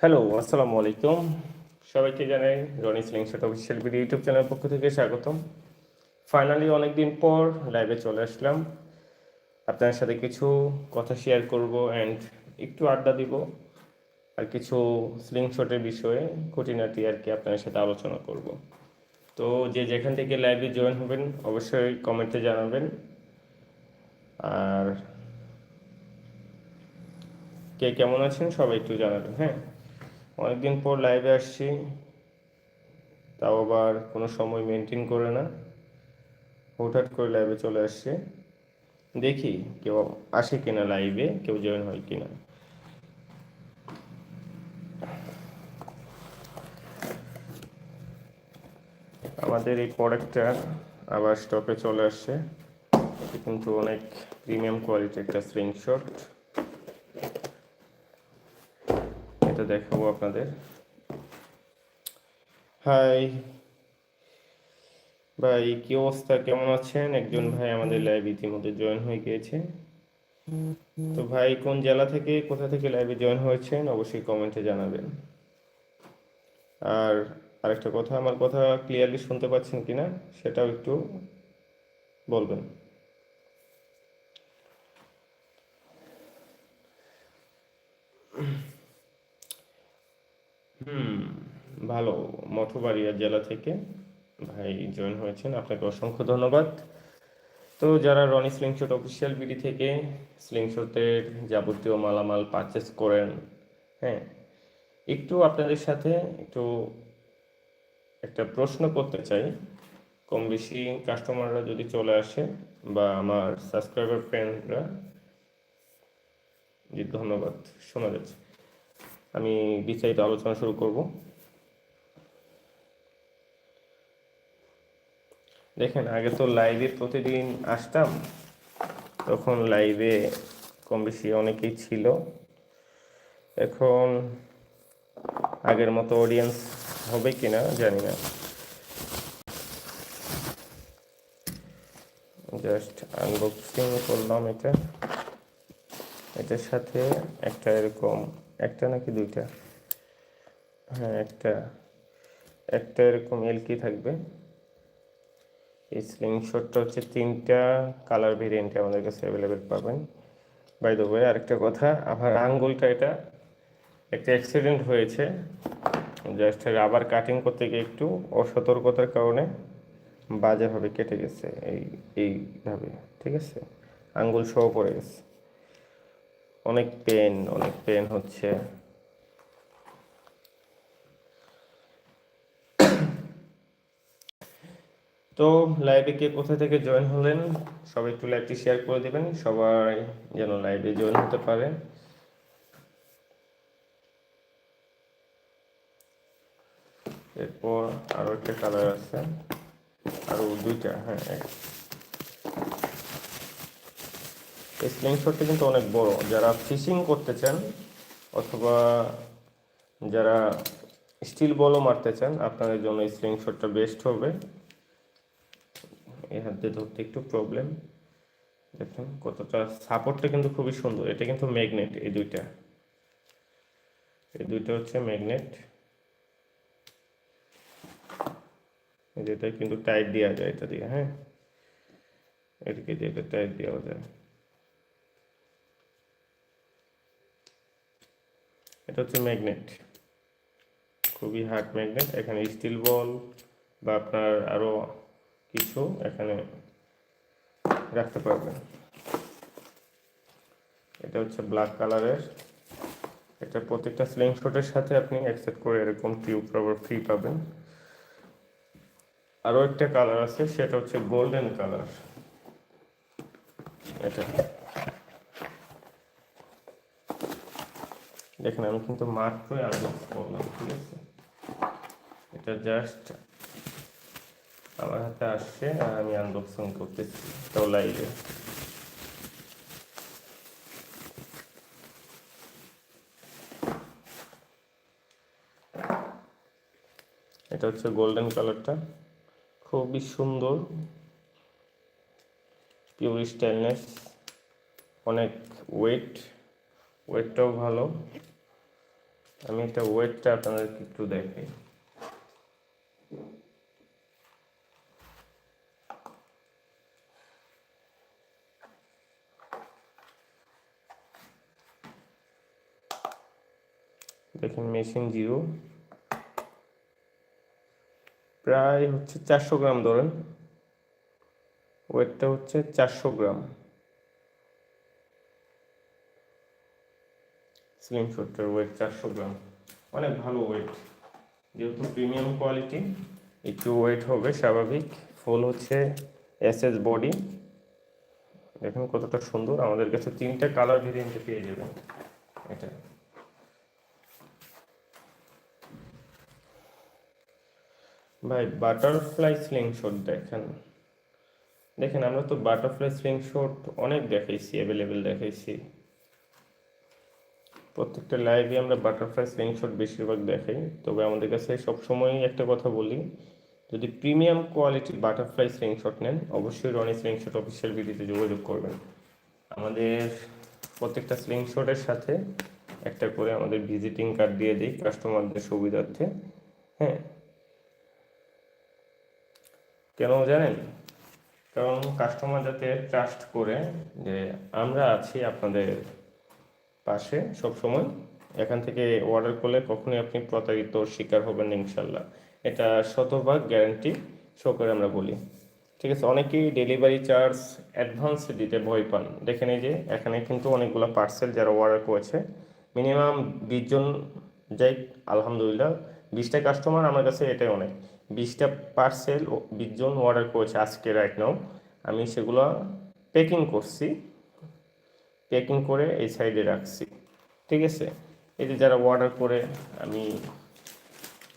Hello আসসালামু আলাইকুম। সবাইকে জানাই Rony slingshot official video YouTube চ্যানেলের পক্ষ থেকে স্বাগতম। ফাইনালি অনেকদিন পর লাইভে চলে আসলাম। আপনার সাথে কিছু কথা শেয়ার করব অ্যান্ড একটু আড্ডা দিব আর কিছু স্লিংশটের বিষয়ে খুঁটিনাটি আর কি আপনার সাথে আলোচনা করব। তো যে যেখান থেকে লাইভে জয়েন হবেন, অবশ্যই কমেন্টে জানাবেন। আর কে কেমন আছেন, সবাই একটু জানাবেন হ্যাঁ? অনেকদিন পর লাইভে আসছি। তাও আবার কোনো সময় মেনটেন করে না। হুটহাট করে লাইভে চলে আসছে। দেখি কেউ আসে কিনা লাইভে কেউ জয়েন হয় কিনা। আমাদের এই প্রোডাক্টটা আবার স্টকে চলে আসছে। কিন্তু অনেক প্রিমিয়াম কোয়ালিটির একটা স্ক্রিনশট এটা দেখাবো আপনাদের। হাই। ভাই, কি অবস্থা? কেমন আছেন? একজন ভাই আমাদের লাইভ ইতিমধ্যে জয়েন হয়ে গিয়েছে। তো ভাই, কোন জেলা থেকে, কোথা থেকে লাইভে জয়েন হয়েছেন? অবশ্যই কমেন্টে জানাবেন। আর আরেকটা কথা, আমার কথা ক্লিয়ারলি শুনতে পাচ্ছেন কিনা, সেটাও একটু বলবেন। হুম, ভালো। মঠবাড়িয়া জেলা থেকে ভাই জয়েন হয়েছেন। আপনাকে অসংখ্য ধন্যবাদ। তো যারা রনি স্লিংশট অফিসিয়াল বিডি থেকে স্লিংশটের যাবতীয় মালামাল পারচেস করেন হ্যাঁ একটু আপনাদের সাথে একটু একটা প্রশ্ন করতে চাই। কম বেশি কাস্টমাররা যদি চলে আসে বা আমার সাবস্ক্রাইবার ফ্রেন্ডরা জি, ধন্যবাদ, শোনা যাচ্ছে। আমি বিস্তারিত আলোচনা শুরু করব। দেখেন, আগে তো লাইভে প্রতিদিন আসতাম, তখন লাইভে কম বেশি অনেকেই ছিল। এখন আগের মতো অডিয়েন্স হবে কিনা জানি না। জাস্ট আনবক্সিং করলাম এটা। এটার সাথে একটা এরকম একটা নাকি দুইটা? হ্যাঁ একটা। একটা এরকম এলকি থাকবে। এই স্লিংশটটা হচ্ছে তিনটা কালার ভেরিয়েন্টে আমাদের কাছে অ্যাভেলেবেল পাবেন। বাই দ্য ওয়ে আরেকটা কথা, আমার আঙ্গুলটা এটা একটা অ্যাক্সিডেন্ট হয়েছে। জাস্ট রাবার কাটিং করতে গিয়ে একটু অসতর্কতার কারণে বাজেভাবে কেটে গেছে এই, এইভাবে, ঠিক আছে? আঙ্গুল সহ পড়ে গেছে। অনেক পেন অনেক পেন হচ্ছে। তো লাইভে কে কোথা থেকে জয়েন হলেন, সবাই একটু লাইভটি শেয়ার করে দেবেন, সবাই যেন লাইভে জয়েন হতে পারে। এরপর আরও একটা কালার আছে, আরও দুইটা হ্যাঁ এই স্লিংশটটা কিন্তু অনেক বড়। যারা ফিশিং করতে চান অথবা যারা স্টিল বলও মারতে চান, আপনাদের জন্য এই স্লিংশটটা বেস্ট হবে। এই হাত ধরতে একটু প্রবলেম দেখুন, কতটা সাপোর্টটা কিন্তু খুবই সুন্দর। এটা কিন্তু ম্যাগনেট এই দুইটা। এই দুইটা হচ্ছে ম্যাগনেট যেটা কিন্তু টাইট দেওয়া যায় এটা দিয়ে হ্যাঁ? এটাকে দিয়ে এটা টাইট দেওয়া যায়। এটা হচ্ছে ম্যাগনেট খুবই হার্ড ম্যাগনেট এখানে স্টিল বল বা আপনার আরও কিছু এখানে রাখতে পারবেন। এটা হচ্ছে ব্ল্যাক কালারের এটা প্রত্যেকটা স্লিং শটের সাথে আপনি অ্যাকসেপ্ট করে এরকম টিউব রাবার ফ্রি পাবেন। আরও একটা কালার আছে, সেটা হচ্ছে গোল্ডেন কালার এটা। দেখেন আমি কিন্তু মাত্রই আনবক্স করলাম, ঠিক আছে? এটা জাস্ট আমার হাতে আসছে আর আমি আনবক্সিং করতেছি তাও লাইভে এটা হচ্ছে গোল্ডেন কালারটা খুবই সুন্দর পিওর স্টাইলনেস অনেক ওয়েট ওয়েটটাও ভালো। আমি একটা ওয়েটটা আপনাদেরকে একটু দেখাই। দেখেন মেশিন জিরো। প্রায় হচ্ছে চারশো গ্রাম ধরেন। ওয়েটটা হচ্ছে চারশো গ্রাম। স্লিম শটটার ওয়েট চারশো গ্রাম। অনেক ভালো ওয়েট যেহেতু প্রিমিয়াম কোয়ালিটি একটু ওয়েট হবে স্বাভাবিক। ফুল হচ্ছে এস এস বডি দেখুন কতটা সুন্দর। আমাদের কাছে তিনটা কালার ভেরিয়েন্টে পেয়ে যাবেন। এটা। ভাই বাটারফ্লাই স্লিং শট দেখেন। দেখেন, আমরা তো বাটারফ্লাই স্লিং শট অনেক দেখাইছি অ্যাভেলেবেল দেখাইছি। প্রত্যেকটা লাইভে আমরা বাটারফ্লাই স্লিং শট বেশিরভাগ দেখাই। তবে আমাদের কাছে সবসময়ই একটা কথা বলি, যদি প্রিমিয়াম কোয়ালিটির বাটারফ্লাই স্লিং শট নেন, অবশ্যই রনি স্লিং শট অফিসিয়াল ভিডিওতে যোগাযোগ করবেন। আমাদের প্রত্যেকটা স্লিং শটের সাথে একটা করে আমাদের ভিজিটিং কার্ড দিয়ে দিই কাস্টমারদের সুবিধার্থে। হ্যাঁ? কেন জানেন? কারণ কাস্টমার যাতে ট্রাস্ট করে যে আমরা আছি আপনাদের পাশে সব সময় এখান থেকে অর্ডার করলে কখনোই আপনি প্রতারিত, শিকার হবেন না ইনশাল্লাহ। এটা শতভাগ গ্যারান্টি শো করে আমরা বলি। ঠিক আছে, অনেকেই ডেলিভারি চার্জ অ্যাডভান্স দিতে ভয় পান। দেখেন এই যে, এখানে কিন্তু অনেকগুলো পার্সেল যারা অর্ডার করেছে মিনিমাম বিশ জন যাই, আলহামদুলিল্লাহ, বিশটা কাস্টমার আমার কাছে এটাই অনেক। বিশটা পার্সেল বিশ জন অর্ডার করেছে আজকে রাইট নাও আমি সেগুলো প্যাকিং করছি। প্যাকিং করে এই সাইডে রাখছি, ঠিক আছে? এই যে যারা অর্ডার করে, আমি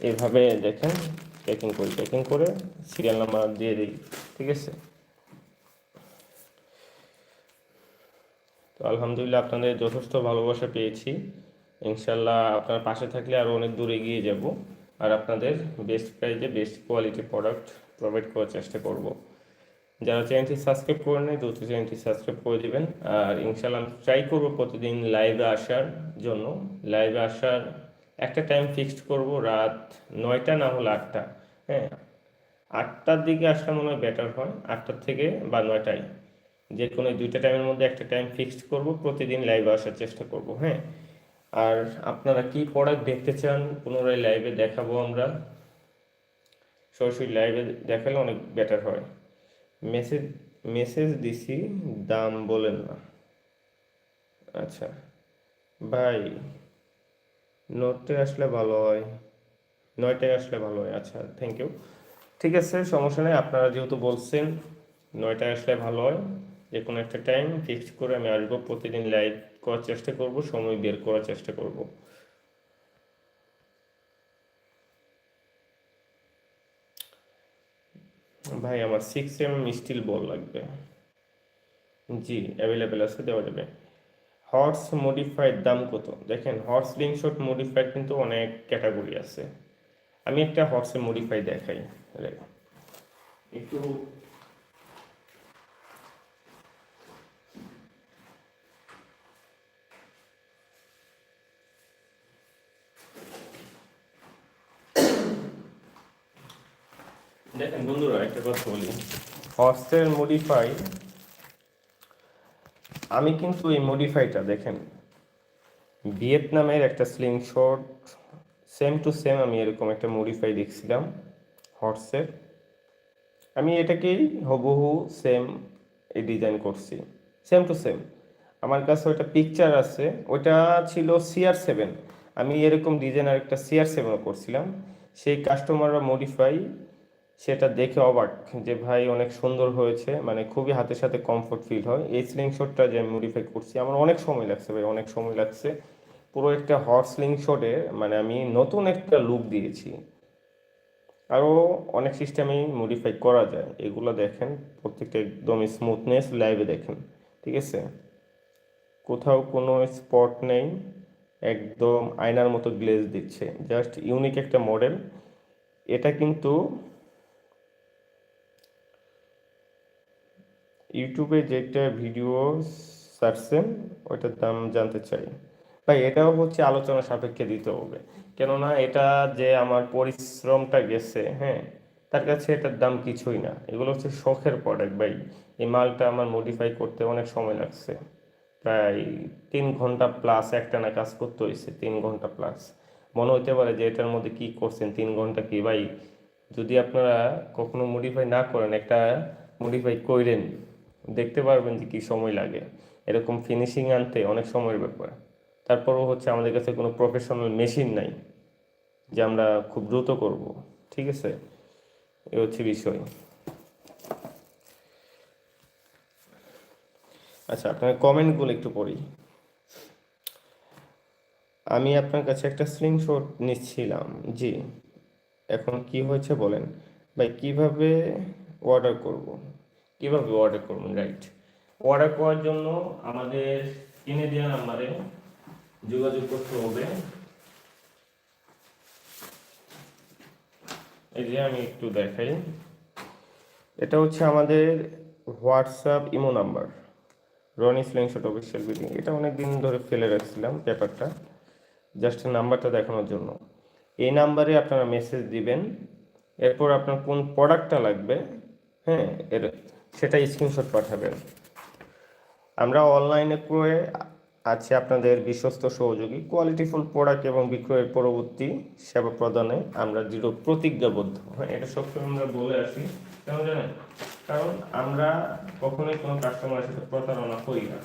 এইভাবে দেখেন প্যাকিং করি প্যাকিং করে সিরিয়াল নাম্বার দিয়ে দিই, ঠিক আছে? তো আলহামদুলিল্লাহ আপনাদের যথেষ্ট ভালোবাসা পেয়েছি। ইনশাল্লাহ আপনার পাশে থাকলে আরও অনেক দূর এগিয়ে যাব, আর আপনাদের বেস্ট প্রাইজে বেস্ট কোয়ালিটি প্রোডাক্ট প্রোভাইড করার চেষ্টা করব। যারা চ্যানেলটি সাবস্ক্রাইব করে নেয় দ্রুত চ্যানেলটি সাবস্ক্রাইব করে দেবেন। আর ইনশাল্লাহ আমি ট্রাই করব প্রতিদিন লাইভে আসার জন্য। লাইভে আসার একটা টাইম ফিক্সড করব রাত নয়টা না হলে আটটা। হ্যাঁ আটটার দিকে আসলে মনে হয় বেটার হয়, আটটার থেকে বা নয়টায়। যে কোনো দুইটা টাইমের মধ্যে একটা টাইম ফিক্সড করব, প্রতিদিন লাইভে আসার চেষ্টা করব হ্যাঁ। আর আপনারা কি প্রোডাক্ট দেখতে চান, পুনরায় লাইভে দেখাবো আমরা। সরাসরি লাইভে দেখালে অনেক বেটার হয়। মেসেজ মেসেজ দিছি, দাম বলেন না। আচ্ছা ভাই নোটে আসলে ভালো হয়। নয়টায় আসলে ভালো হয় আচ্ছা থ্যাংক ইউ ঠিক আছে, সমস্যা নেই, আপনারা যেহেতু বলছেন, নয়টায় আসলে ভালো হয়। যে কোনো একটা টাইম ফিক্সড করে আমি আসব, প্রতিদিন লাইভ করার চেষ্টা করব, সময় বের করার চেষ্টা করব। ভাই, আমার সিক্স এম স্টিল বল লাগবে। জি অ্যাভেলেবেল আছে, দেওয়া যাবে। হর্স মডিফাইড দাম কত? দেখেন হর্স লিঙ্ক শট মডিফাইড কিন্তু অনেক ক্যাটাগরি আছে। আমি একটা হর্সে মডিফাই দেখাই। একটু দেখেন বন্ধুরা, একটা কথা বলি। হর্সের মডিফাই আমি কিন্তু এই মডিফাইটা দেখেন ভিয়েতনামের একটা slingshot same to same আমি এরকম একটা মডিফাই দেখছিলাম হর্সের আমি এটাকেই হুবহু সেম এই ডিজাইন করছি সেম টু সেম আমার কাছে ওইটা পিকচার আছে, ওইটা ছিল সিআর সেভেন আমি এরকম ডিজাইন আর একটা সিআর সেভেনও করছিলাম, সেই কাস্টমাররা মডিফাই সেটা দেখে অবাক যে ভাই অনেক সুন্দর হয়েছে মানে খুবই হাতের সাথে কমফোর্ট ফিল হয়। এই স্লিং শটটা যে আমি মডিফাই করছি, আমার অনেক সময় লাগছে ভাই, অনেক সময় লাগছে। পুরো একটা হট স্লিং শটে মানে আমি নতুন একটা লুক দিয়েছি। আরও অনেক সিস্টেমেই মডিফাই করা যায়। এগুলো দেখেন, প্রত্যেকটা একদম স্মুথনেস লাইভে দেখেন, ঠিক আছে? কোথাও কোনো স্পট নেই, একদম আয়নার মতো গ্লেজ দিচ্ছে। জাস্ট ইউনিক একটা মডেল এটা কিন্তু ইউটিউবে যেটা ভিডিও সার্চেন ওইটার দাম জানতে চাই। ভাই, এটাও হচ্ছে আলোচনা সাপেক্ষে দিতে হবে। কেননা এটা যে আমার পরিশ্রমটা গেছে হ্যাঁ তার কাছে এটার দাম কিছুই না। এগুলো হচ্ছে শখের প্রোডাক্ট ভাই। এই মালটা আমার মডিফাই করতে অনেক সময় লাগছে। প্রায় তিন ঘণ্টা প্লাস একটা না কাজ করতে হয়েছে, তিন ঘণ্টা প্লাস মনে হতে পারে যে এটার মধ্যে কি করছেন, তিন ঘণ্টা কি? ভাই, যদি আপনারা কখনো মডিফাই না করেন, একটা মডিফাই কইরেন। দেখতে পারবেন যে কী সময় লাগে। এরকম ফিনিশিং আনতে অনেক সময়ের ব্যাপার। তারপরও হচ্ছে আমাদের কাছে কোনো প্রফেশনাল মেশিন নাই, যে আমরা খুব দ্রুত করব, ঠিক আছে? এ হচ্ছে বিষয়। আচ্ছা আপনার কমেন্টগুলো একটু পড়ি। আমি আপনার কাছে একটা স্লিংশট নিচ্ছিলাম, জি। এখন কি হয়েছে বলেন? ভাই, কীভাবে অর্ডার করব? কীভাবে অর্ডার করবেন? রাইট অর্ডার করার জন্য আমাদের কিনে দেওয়া নাম্বারে যোগাযোগ করতে হবে। এই যে আমি একটু দেখাই। এটা হচ্ছে আমাদের WhatsApp imo number Rony slingshot official building এটা অনেক দিন ধরে ফেলে রাখছিলাম পেপারটা জাস্ট নাম্বারটা দেখানোর জন্য। এই নাম্বারে আপনারা মেসেজ দিবেন। এরপর আপনার কোন প্রোডাক্টটা লাগবে হ্যাঁ এর সেটা স্ক্রিনশট পাঠাবেন। আমরা অনলাইনে ক্রয়ে আছে আপনাদের বিশ্বস্ত সহযোগী। কোয়ালিটিফুল প্রোডাক্ট এবং বিক্রয়ের পরবর্তী সেবা প্রদানে আমরা দৃঢ় প্রতিজ্ঞাবদ্ধ। হ্যাঁ এটা সবসময় আমরা বলে আসি। কেন জানেন? কারণ আমরা কখনোই কোনো কাস্টমারের সাথে প্রতারণা করি না।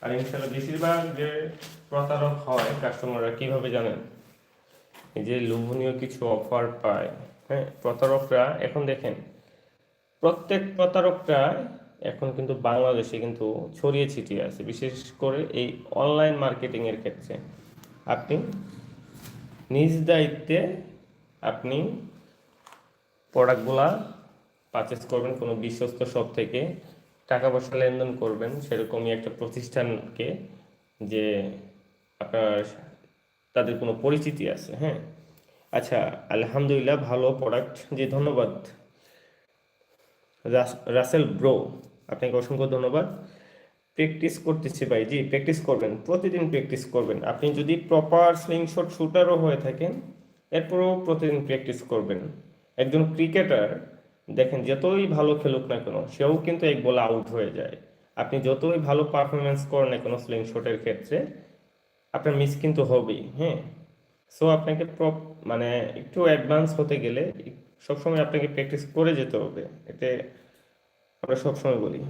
আর ইনশাল্লাহ বেশিরভাগ যে প্রতারক হয় কাস্টমাররা কীভাবে জানেন? যে লোভনীয় কিছু অফার পায়। হ্যাঁ প্রতারকরা, এখন দেখেন প্রত্যেক প্রতারকরা এখন কিন্তু বাংলাদেশে কিন্তু ছড়িয়ে ছিটিয়ে আছে, বিশেষ করে এই অনলাইন মার্কেটিং এর ক্ষেত্রে। আপনি নিজ দায়িত্বে আপনি প্রোডাক্টগুলা পারচেস করবেন, কোনো বিশ্বস্ত শপ থেকে টাকা পয়সা লেনদেন করবেন, সেরকমই একটা প্রতিষ্ঠানকে যে আপনার তাদের কোনো পরিচিতি আছে হ্যাঁ? আচ্ছা আলহামদুলিল্লাহ, ভালো প্রোডাক্ট জি, ধন্যবাদ। রাসেল ব্রো, আপনাকে অসংখ্য ধন্যবাদ। প্র্যাকটিস করতেছি ভাই, জি, প্র্যাকটিস করবেন, প্রতিদিন প্র্যাকটিস করবেন। আপনি যদি প্রপার স্লিংশট শুটারও হয়ে থাকেন, এরপরেও প্রতিদিন প্র্যাকটিস করবেন। একজন ক্রিকেটার দেখেন, যতই ভালো খেলুক না কেন, সেও কিন্তু এক বলে আউট হয়ে যায়। আপনি যতই ভালো পারফরমেন্স করেন না কোনো স্লিংশটের ক্ষেত্রে, আপনার মিস কিন্তু হবেই হ্যাঁ? সো আপনাকে প্রপ মানে একটু অ্যাডভান্স হতে গেলে সবসময় আপনাকে প্র্যাকটিস করে যেতে হবে। এতে আমরা সবসময় বলি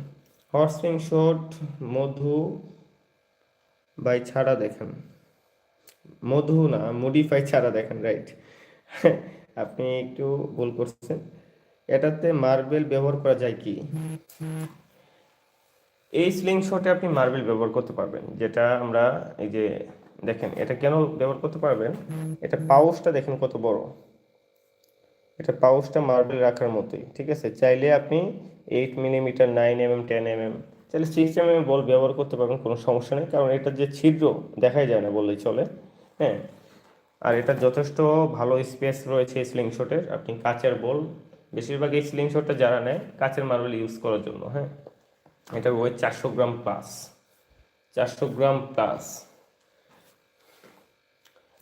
হর্স শট মধু বাই ছাড়া দেখেন। মধু না মডিফাই ছাড়া দেখেন রাইট আপনি একটু ভুল করছেন। এটাতে মার্বেল ব্যবহার করা যায় কি? এই স্লিং শটে আপনি মার্বেল ব্যবহার করতে পারবেন, যেটা আমরা এই যে দেখেন, এটা কেন ব্যবহার করতে পারবেন? এটা পাউচটা দেখেন কত বড়। এটা পাউচটা মার্বেল রাখার মতোই, ঠিক আছে? চাইলে আপনি eight millimetre nine M M ten M M চাইলে সিক্স এম এম বল ব্যবহার করতে পারবেন, কোনো সমস্যা নেই। কারণ এটার যে ছিদ্র, দেখাই যায় না বললেই চলে হ্যাঁ? আর এটা যথেষ্ট ভালো স্পেস রয়েছে স্লিং শটের আপনি কাচের বল, বেশিরভাগ এই স্লিং শটটা যারা নেয়, কাচের মার্বেল ইউজ করার জন্য হ্যাঁ? এটা ওয়েট চারশো গ্রাম প্লাস চারশো গ্রাম প্লাস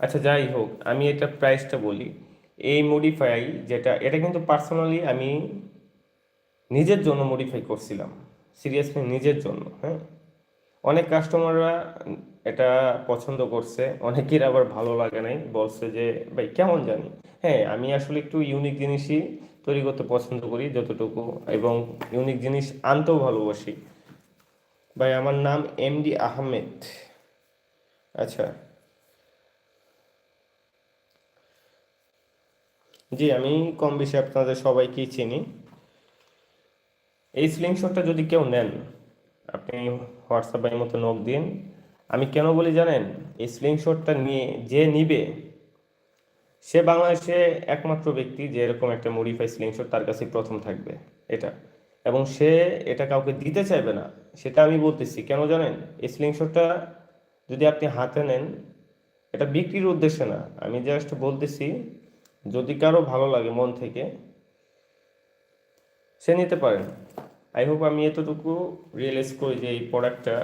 আচ্ছা যাই হোক, আমি এটা প্রাইসটা বলি। এই মডিফাই যেটা, এটা কিন্তু পার্সোনালি আমি নিজের জন্য মডিফাই করছিলাম। সিরিয়াসলি নিজের জন্য হ্যাঁ? অনেক কাস্টমাররা এটা পছন্দ করছে, অনেকের আবার ভালো লাগে নাই, বলছে যে, ভাই, কেমন জানি? হ্যাঁ আমি আসলে একটু ইউনিক জিনিসই তৈরি করতে পছন্দ করি যতটুকু এবং ইউনিক জিনিস আনতেও ভালোবাসি। ভাই, আমার নাম এম ডি আহমেদ আচ্ছা। জি, আমি কম বেশি আপনাদের সবাইকেই চিনি। এই স্লিংশটটা যদি কেউ নেন, আপনি হোয়াটসঅ্যাপের মতো নক দিন। আমি কেন বলি জানেন, এই স্লিংশটটা নিয়ে যে নিবে, সে বাংলাদেশে একমাত্র ব্যক্তি যে এরকম একটা মডিফাই স্লিংশট তার কাছে প্রথম থাকবে, এটা। এবং সে এটা কাউকে দিতে চাইবে না, সেটা আমি বলতেছি। কেন জানেন, এই স্লিংশটটা যদি আপনি হাতে নেন, এটা বিক্রির উদ্দেশ্যে না। আমি জাস্ট বলতেছি যদি কারও ভালো লাগে মন থেকে, সে নিতে পারেন আই হোপ আমি এতটুকু রিয়েলাইজ করি যে এই প্রোডাক্টটা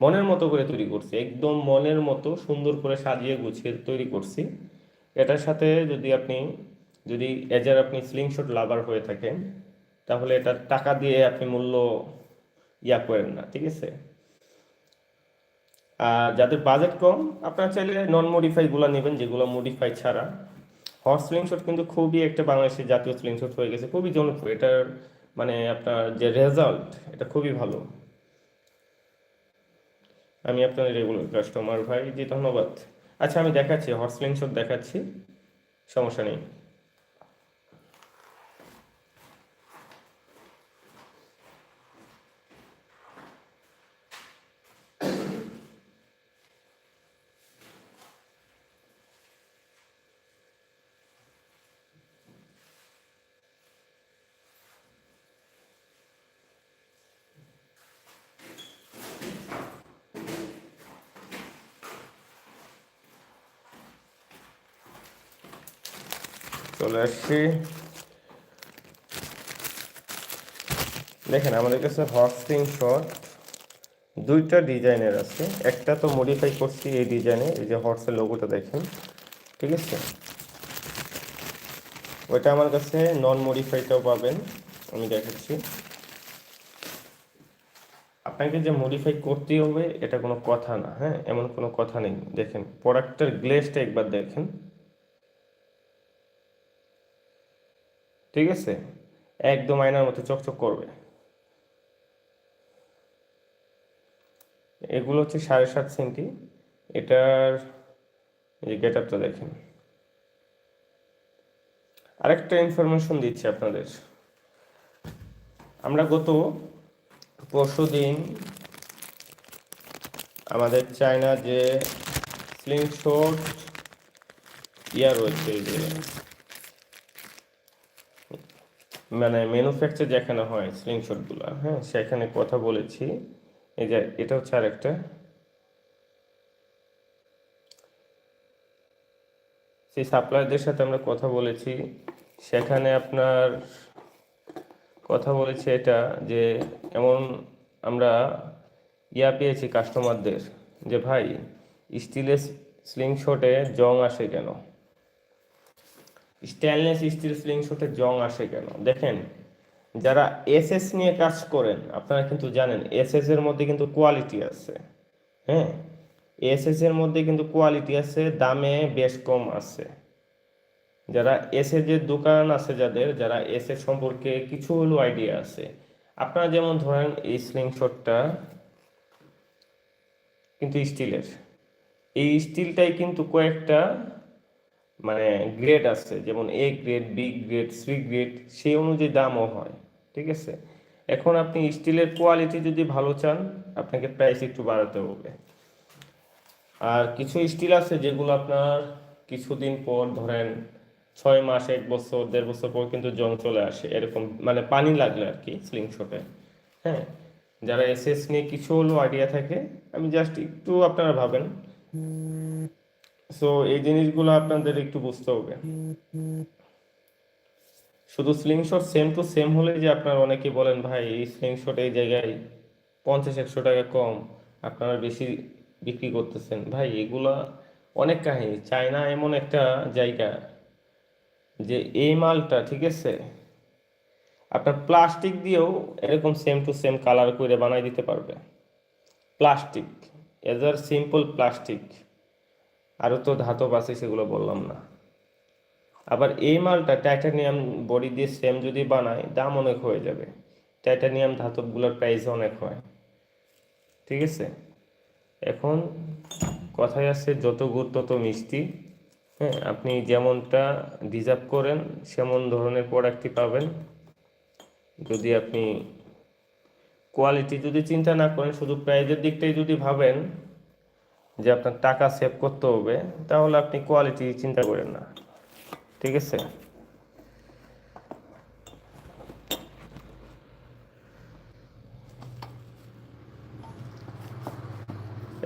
মনের মতো করে তৈরি করছি, একদম মনের মতো সুন্দর করে সাজিয়ে গুছিয়ে তৈরি করছি। এটার সাথে যদি আপনি, যদি এজার আপনি স্লিংশট লাভার হয়ে থাকেন, তাহলে এটা টাকা দিয়ে আপনি মূল্য ইয়া করেন না, ঠিক আছে? আর যাদের বাজেট কম, আপনারা চাইলে নন মডিফাইগুলো নেবেন, যেগুলো মডিফাই ছাড়া। হর্স স্লিংশট কিন্তু খুবই একটা বাংলাদেশের জাতীয় স্লিংশট হয়ে গেছে, খুবই জনপ্রিয়। এটার মানে আপনার যে রেজাল্ট এটা খুবই ভালো। আমি আপনার রেগুলার কাস্টমার ভাই, জি, ধন্যবাদ। আচ্ছা আমি দেখাচ্ছি হর্স স্লিংশট দেখাচ্ছি। সমস্যা নেই। চলে আসছি। দেখেন, আমাদের কাছে হট স্প্রিং শট দুইটা ডিজাইনের আছে। একটা তো মডিফাই করছি এই ডিজাইনে, এই যে হর্সের লোগোটা দেখেন, ঠিক আছে? ওইটা আমার কাছে নন মডিফাইটাও পাবেন। আমি দেখাচ্ছি। আপনাকে যে মডিফাই করতেই হবে, এটা কোনো কথা না হ্যাঁ? এমন কোনো কথা নেই। দেখেন প্রোডাক্টের গ্লেসটা একবার দেখেন। ঠিক আছে? একদম আয়নার মতো চকচক করবে। এগুলো হচ্ছে সাড়ে সাত সেন্টি। এটার এই গেট আপটা দেখেন। আরেকটা ইনফরমেশন দিচ্ছি আপনাদের। আমরা গত পরশু দিন আমাদের চায়না যে স্লিংশট ইয়া রয়েছে মানে ম্যানুফ্যাকচার যেখানে হয় স্লিংশটগুলো হ্যাঁ সেখানে কথা বলেছি। এই যে, এটা হচ্ছে আরেকটা। সেই সাপ্লায়ারদের সাথে আমরা কথা বলেছি। সেখানে আপনার কথা বলেছি এটা যে, এমন আমরা ইয়া পেয়েছি কাস্টমারদের যে, ভাই স্টিলের স্লিংশটে জং আসে কেন? স্টেনলেস স্টিল স্লিংশটে জং আসে কেন? দেখেন, যারা এসএস নিয়ে কাজ করেন, আপনারা কিন্তু জানেন এসএস এর মধ্যে কিন্তু কোয়ালিটি আছে। হ্যাঁ? এসএস এর মধ্যে কিন্তু কোয়ালিটি আছে, দামে বেশ কম আছে। যারা এসএস এর দোকান আছে যাদের, যারা এসএস সম্পর্কে কিছু হলেও আইডিয়া আছে। আপনারা যেমন ধরেন, এই স্লিংশটটা কিন্তু স্টিলের এই স্টিলটাই কিন্তু কয়েকটা মানে গ্রেড আছে, যেমন A grade B grade C grade সেই অনুযায়ী দামও হয়, ঠিক আছে? এখন আপনি স্টিলের কোয়ালিটি যদি ভালো চান, আপনাকে প্রাইস একটু বাড়াতে হবে। আর কিছু স্টিল আছে যেগুলো আপনার কিছুদিন পর ধরেন ছয় মাস, এক বছর, দেড় বছর পর কিন্তু জং চলে আসে, এরকম মানে পানি লাগলে আর কি স্লিংশটে হ্যাঁ? যারা এসএস নিয়ে কিছু হলেও আইডিয়া থাকে, আমি জাস্ট একটু আপনারা ভাবেন। সো এই জিনিসগুলো আপনাদের একটু বুঝতে হবে। শুধু স্লিংশট সেম টু সেম হলে যে আপনারা অনেকে বলেন, ভাই, এই স্লিংশট এই জায়গায় পঞ্চাশ, একশো টাকা কম, আপনারা বেশি বিক্রি করতেছেন। ভাই, এগুলা অনেক কাহিনী। চায়না এমন একটা জায়গা যে এই মালটা, ঠিক আছে, আপনার প্লাস্টিক দিয়েও এরকম সেম টু সেম কালার করে বানাই দিতে পারবে। প্লাস্টিক, এজ আর সিম্পল প্লাস্টিক আরও তো ধাতব আছে, সেগুলো বললাম না। আবার এই মালটা টাইটানিয়াম বডি দিয়ে সেম যদি বানায়, দাম অনেক হয়ে যাবে। টাইটানিয়াম ধাতবগুলোর প্রাইস অনেক হয়। ঠিক আছে? এখন কথায় আছে, যত গুড়, তত মিষ্টি। হ্যাঁ আপনি যেমনটা ডিজার্ভ করেন, সেমন ধরনের প্রোডাক্টই পাবেন। যদি আপনি কোয়ালিটি যদি চিন্তা না করেন, শুধু প্রাইজের দিকটাই যদি ভাবেন যে আপনার টাকা সেভ করতে হবে, তাহলে আপনি কোয়ালিটি চিন্তা করেন না। ঠিক আছে?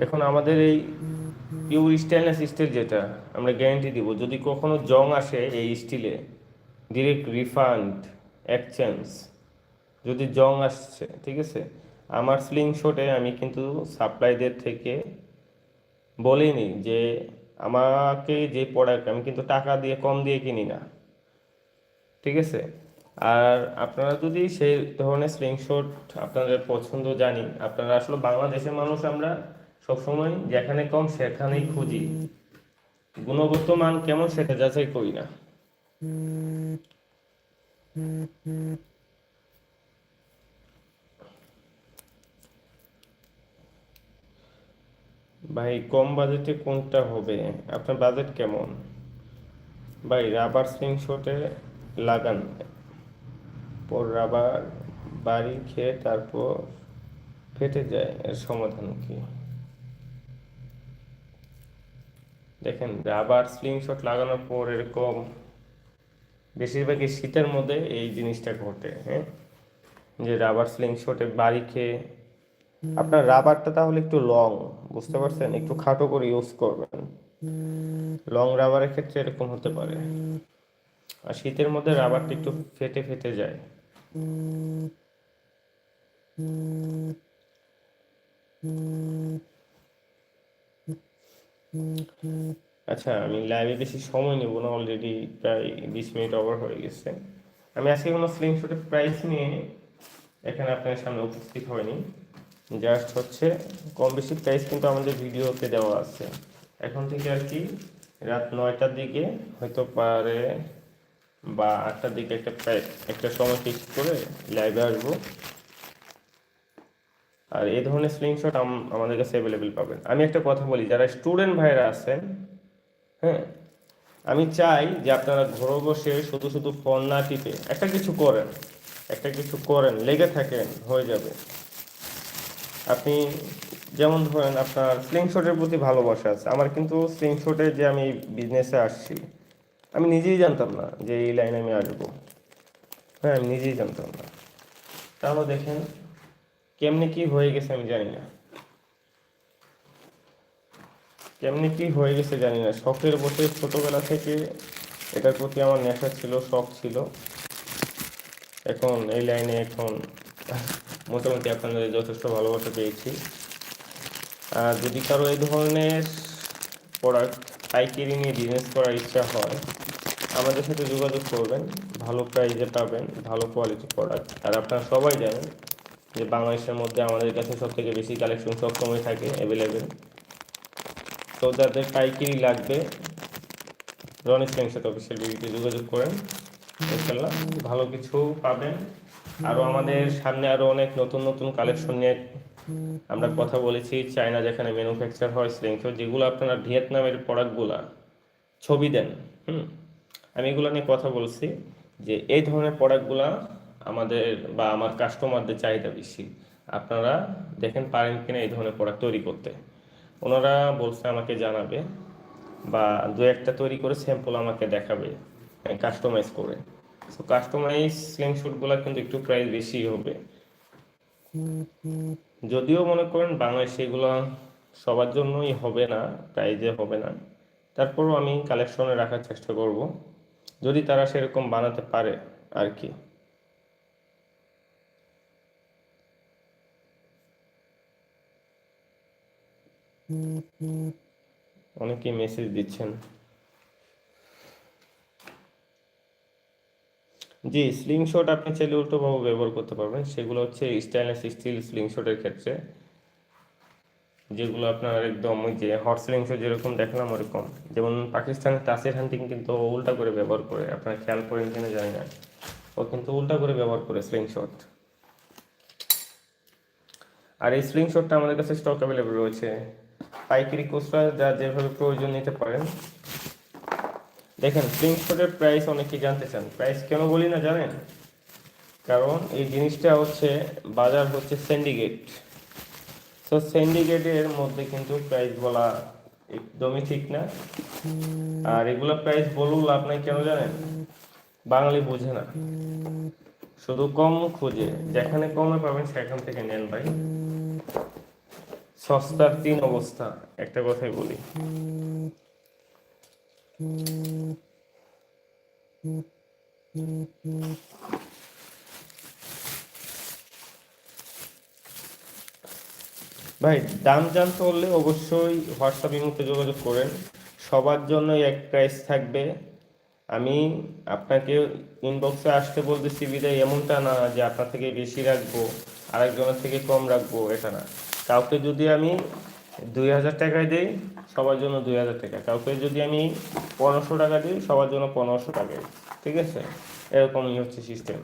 এখন আমাদের এই পিওর স্টেনলেস স্টিল যেটা, আমরা গ্যারান্টি দিব, যদি কখনো জং আসে এই স্টিলে ডিরেক্ট রিফান্ড এক্সচেঞ্জ যদি জং আসছে, ঠিক আছে? আমার স্লিং শটে আমি কিন্তু সাপ্লাইদের থেকে বলিনি যে আমাকে যে প্রোডাক্ট আমি কিন্তু টাকা দিয়ে, কম দিয়ে কিনি না। ঠিক আছে? আর আপনারা যদি সেই ধরনের স্লিংশট আপনাদের পছন্দ জানি, আপনারা আসলে বাংলাদেশের মানুষ আমরা সবসময় যেখানে কম সেখানেই খুঁজি। গুণগত মান কেমন সেটা যাচাই করি না। ভাই, কম বাজেটে কোনটা হবে? আপনার বাজেট কেমন? ভাই রাবার স্লিংশটে লাগান। পর রাবার বাড়ি খেয়ে তারপর ফেটে যায়, এর সমাধান কি? দেখেন রাবার স্প্রিং স্লিংশট লাগানোর পর এরকম বেশিরভাগই শীতের মধ্যে এই জিনিসটা ঘটে হ্যাঁ? যে রাবার স্লিং শটে বাড়ি খেয়ে আপনার রাবারটা তাহলে একটু লং বুঝতে পারছেন? একটু খাটো করে ইউজ করবেন। লং রাবারের ক্ষেত্রে এরকম হতে পারে। আর শীতের মধ্যে রাবারটা একটু ফেটে ফেটে যায়। আচ্ছা আমি লাইভে বেশি সময় নেব না অলরেডি প্রায় বিশ মিনিট ওভার হয়ে গেছে। আমি আজকে কোনো স্লিংশটের প্রাইস নিয়ে এখানে আপনার সামনে উপস্থিত হয়নি। জাস্ট হচ্ছে কম বেশি প্রাইস কিন্তু আমাদের ভিডিওতে দেওয়া আছে। এখন থেকে আর কি রাত নয়টার দিকে হয়তো পারে বা আটটার দিকে একটা একটা সময় ফিক্স করে লাইভে আসব। আর এই ধরনের স্লিংশট আমাদের কাছে অ্যাভেলেবেল পাবেন। আমি একটা কথা বলি, যারা স্টুডেন্ট ভাইরা আছেন হ্যাঁ আমি চাই যে আপনারা ঘরে বসে শুধু শুধু ফোন না টিপে একটা কিছু করেন, একটা কিছু করেন, লেগে থাকেন, হয়ে যাবে। আপনি যেমন ধরেন আপনার স্লিংশটের প্রতি ভালোবাসা আছে, আমার কিন্তু স্লিংশটে যে আমি বিজনেসে আসছি, আমি নিজেই জানতাম না যে এই লাইনে আমি আসব। হ্যাঁ আমি নিজেই জানতাম না। তাহলে দেখেন, কেমনি কি হয়ে গেছে আমি জানি না। কেমনি কি হয়ে গেছে জানি না। শখের বসে ছোটবেলা থেকে এটার প্রতি আমার নেশা ছিল, শখ ছিল। এখন এই লাইনে এখন মোটামুটি আপনাদের যথেষ্ট ভালোবাসা পেয়েছি। আর যদি কারও এই ধরনের প্রোডাক্ট পাইকারি নিয়ে বিজনেস করার ইচ্ছা হয়, আমাদের সাথে যোগাযোগ করবেন। ভালো প্রাইজে পাবেন, ভালো কোয়ালিটি প্রোডাক্ট আর আপনারা সবাই জানেন যে বাংলাদেশের মধ্যে আমাদের কাছে সব থেকে বেশি কালেকশন সবসময় থাকে অ্যাভেলেবেল তো যাদের পাইকারি লাগবে, রনিস সাথে অফিসিয়াল বিডিতে যোগাযোগ করেন। ইনশাল্লাহ ভালো কিছু পাবেন। আরও আমাদের সামনে আরও অনেক নতুন নতুন কালেকশন নিয়ে আমরা কথা বলেছি। চায়না যেখানে ম্যানুফ্যাকচার হয় শ্রেঙ্ক যেগুলো আপনারা ভিয়েতনামের প্রোডাক্টগুলা ছবি দেন, হুম? আমি এগুলো নিয়ে কথা বলছি যে এই ধরনের প্রোডাক্টগুলা আমাদের বা আমার কাস্টমারদের চাহিদা বেশি। আপনারা দেখেন, পারেন কিনা এই ধরনের প্রোডাক্ট তৈরি করতে। ওনারা বলছে, আমাকে জানাবে বা দু একটা তৈরি করে স্যাম্পল আমাকে দেখাবে কাস্টমাইজ করে। সো কাস্টমাইজ স্লিংশুটগুলো কিন্তু একটু প্রাইস বেশি হবে। যদিও মনে করেন বাংলাদেশে এগুলো সবার জন্যই হবে না প্রাইজে হবে না। তারপরও আমি কালেকশনে রাখার চেষ্টা করব, যদি তারা সেরকম বানাতে পারে আর কি। অনেকেই মেসেজ দিচ্ছেন। জি স্লিংশট আপনি চাইলে উল্টোভাবে ব্যবহার করতে পারবেন। সেগুলো হচ্ছে স্টেনলেস স্টিল স্লিংশটের ক্ষেত্রে। যেগুলো আপনার একদম ওই যে হট স্লিংশট যেরকম দেখলাম ওরকম। যেমন পাকিস্তানের তাসির হান্টিং কিন্তু উল্টা করে ব্যবহার করে। আপনার খেয়াল করেন কিনা জানি না। ও কিন্তু উল্টা করে ব্যবহার করে স্লিংশট আর এই স্লিংশটটা আমাদের কাছে স্টক অ্যাভেলেবল রয়েছে। পাইকারি খুচরা যা যেভাবে প্রয়োজন নিতে পারেন দেখেন স্লিংশটের প্রাইস অনেকেই জানতে চান। প্রাইস কেন বলি না জানেন? কারণ এই জিনিসটা হচ্ছে, বাজার হচ্ছে সিন্ডিকেট তো সিন্ডিকেটের মধ্যে কিন্তু প্রাইস বলা একদমই ঠিক না। আর এগুলো প্রাইস বলুন লাভ নাই কেন জানেন? বাঙালি বোঝে না। শুধু কম খুঁজে। যেখানে কমে পাবেন, সেখান থেকে নেন ভাই। সস্তার তিন অবস্থা, একটা কথাই বলি। ভাই, দাম জানতে হলে অবশ্যই হোয়াটসঅ্যাপ ইমোতে যোগাযোগ করেন। সবার জন্যই এক প্রাইস থাকবে। আমি আপনাকে ইনবক্সে আসতে বলতেছি, বিদায়। এমনটা না যে আপনার থেকে বেশি রাখব, আরেকজনের থেকে কম রাখব, এটা না। কাউকে যদি আমি দুই হাজার টাকায় দিই, সবার জন্য দুই হাজার টাকা। কাউকে যদি আমি পনেরোশো টাকা দিই, সবার জন্য পনেরোশো টাকায় ঠিক আছে? এরকমই হচ্ছে সিস্টেম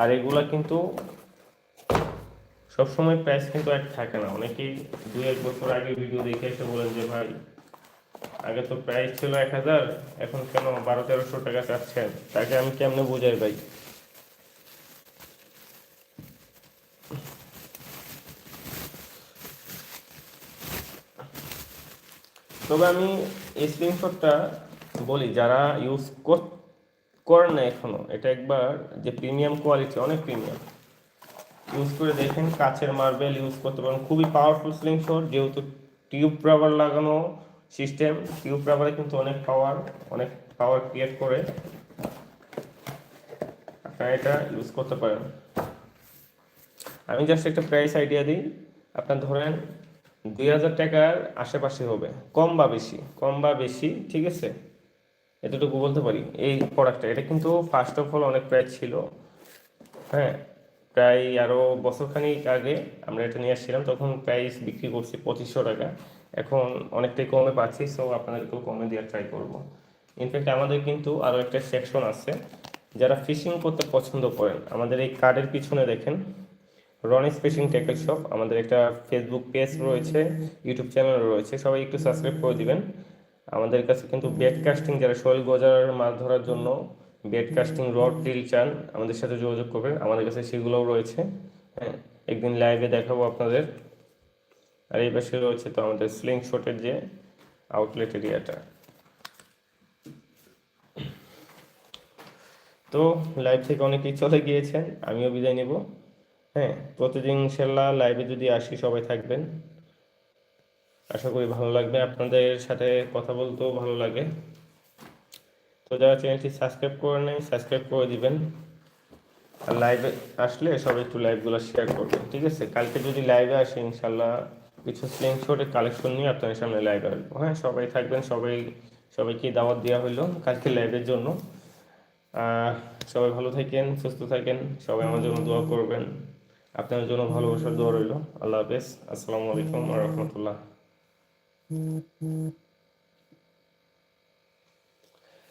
আর এগুলা কিন্তু সবসময় প্রাইস কিন্তু এক থাকে না। অনেকেই দুই এক বছর আগে ভিডিও দেখে এসে বলেন যে, ভাই, আগে তো প্রাইস ছিল এক হাজার, এখন কেন বারো তেরোশো টাকা চাচ্ছেন? তাকে আমি কেমনে বোঝাই, ভাই? তবে আমি এই স্ক্রিনশটটা বলি, যারা ইউজ করেন না এখনও, এটা একবার যে প্রিমিয়াম কোয়ালিটি অনেক প্রিমিয়াম ইউজ করে দেখেন, কাচের মার্বেল ইউজ করতে পারেন। খুবই পাওয়ারফুল স্লিংশট যেহেতু টিউব রাবার লাগানো সিস্টেম টিউব রাবারে কিন্তু অনেক পাওয়ার অনেক পাওয়ার ক্রিয়েট করে। আপনারা এটা ইউজ করতে পারেন। আমি জাস্ট একটা প্রাইস আইডিয়া দিই। আপনার ধরেন দুই হাজার টাকার আশেপাশে হবে। কম বা বেশি, কম বা বেশি, ঠিক আছে? এতটুকু বলতে পারি এই প্রোডাক্টটা এটা কিন্তু ফার্স্ট অফ অল অনেক প্রাইস ছিল। হ্যাঁ প্রায় আরও বছরখানিক আগে আমরা এটা নিয়ে আসছিলাম। তখন প্রাইস বিক্রি করছি পঁচিশশো টাকা। এখন অনেকটাই কমে পাচ্ছি সো আপনাদেরকেও কমে দেওয়ার ট্রাই করব। ইনফ্যাক্ট আমাদের কিন্তু আরও একটা সেকশন আছে। যারা ফিশিং করতে পছন্দ করেন, আমাদের এই কার্ডের পিছনে দেখেন। রনিস ফিশিং ট্যাকেল শপ, আমাদের একটা ফেসবুক পেজ রয়েছে ইউটিউব চ্যানেল রয়েছে, সবাই একটু সাবস্ক্রাইব করে দিবেন। আমাদের কাছে কিন্তু বেড কাস্টিং যারা শৈল গজার মাছ ধরার জন্য বেড কাস্টিং রড টিল চান, আমাদের সাথে যোগাযোগ করবেন। আমাদের কাছে সেগুলোও রয়েছে। হ্যাঁ একদিন লাইভে দেখাবো আপনাদের। আর এই পাশে রয়েছে তো আমাদের স্লিং শটের যে আউটলেট এরিয়াটা তো লাইভ থেকে অনেকেই চলে গিয়েছেন, আমিও বিদায় নেব। হ্যাঁ প্রতিদিন ইনশাল্লাহ লাইভে যদি আসি, সবাই থাকবেন। আশা করি ভালো লাগবে। আপনাদের সাথে কথা বলতেও ভালো লাগে। তো যারা চ্যানেলটি সাবস্ক্রাইব করে নেই সাবস্ক্রাইব করে দিবেন। আর লাইভে আসলে সবাই একটু লাইভগুলো শেয়ার করবেন, ঠিক আছে? কালকে যদি লাইভে আসে, ইনশাল্লাহ কিছু স্লিংশটের কালেকশন নিয়ে আপনাদের সামনে লাইভে আসব। হ্যাঁ সবাই থাকবেন, সবাই, সবাইকে দাওয়াত দেওয়া হলো কালকে লাইভের জন্য। সবাই ভালো থাকেন, সুস্থ থাকেন, সবাই আমার জন্য দোয়া করবেন। আপনাদের জন্য ভালোবাসার দোয়া রইল। আল্লাহ হাফেজ। আসসালামু আলাইকুম রহমতুল্লাহ।